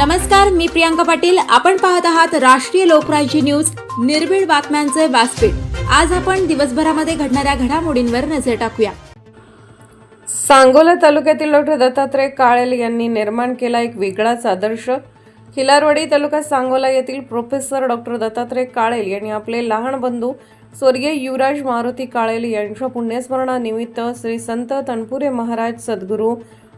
नमस्कार मी प्रियांका पाटील. आपण पाहत आहात राष्ट्रीय लोकराज्य न्यूज. निर्भीड बातम्यांचे व्यासपीठ. आज आपण दिवसभरामध्ये घडणाऱ्या घडामोडींवर नजर टाकूया. सांगोला तालुक्यातील डॉक्टर दत्तात्रय काळेल यांनी निर्माण केला एक वेगळाच आदर्श. खिलारवाडी तालुका सांगोला येथील प्रोफेसर डॉक्टर दत्तात्रय काळेल यांनी आपले लहान बंधू स्वर्गीय युवराज मारुती काळेल यांच्या पुण्यस्मरणानिमित्त श्री संत तनपुरे महाराज सद्गुरू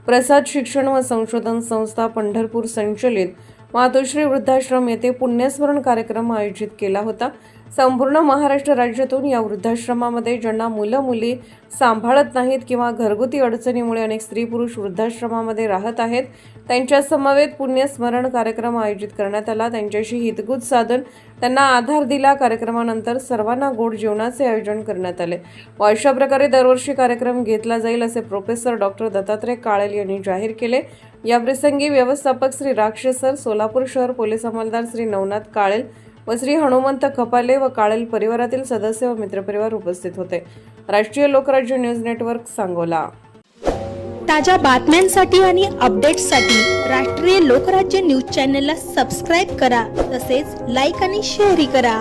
प्रसाद शिक्षण व संशोधन संस्था पंढरपूर संचलित मातोश्री वृद्धाश्रम येथे पुण्यस्मरण कार्यक्रम आयोजित केला होता. संपूर्ण महाराष्ट्र राज्यातून या वृद्धाश्रमामध्ये ज्यांना मुलं मुली सांभाळत नाहीत किंवा घरगुती अडचणीमुळे अनेक स्त्री पुरुष वृद्धाश्रमामध्ये राहत आहेत त्यांच्या समवेत पुण्यस्मरण कार्यक्रम आयोजित करण्यात आला. त्यांच्याशी हितगुज साधन त्यांना आधार दिला. कार्यक्रमानंतर सर्वांना गोड जेवणाचे आयोजन करण्यात आले. व अशा प्रकारे दरवर्षी कार्यक्रम घेतला जाईल असे प्रोफेसर डॉक्टर दत्तात्रय काळेल यांनी जाहीर केले. याप्रसंगी व्यवस्थापक श्री राक्षस सर सोलापूर शहर पोलीस अंमलदार श्री नवनाथ काळेल व श्री हनुमंत कपाले व काळेल परिवारातील सदस्य व मित्रपरिवार उपस्थित होते. राष्ट्रीय लोकराज्य न्यूज नेटवर्क सांगोला. ताज्या बातम्यांसाठी आणि अपडेट्ससाठी राष्ट्रीय लोकराज्य न्यूज चॅनलला सबस्क्राईब करा तसेच लाईक आणि शेअरही करा.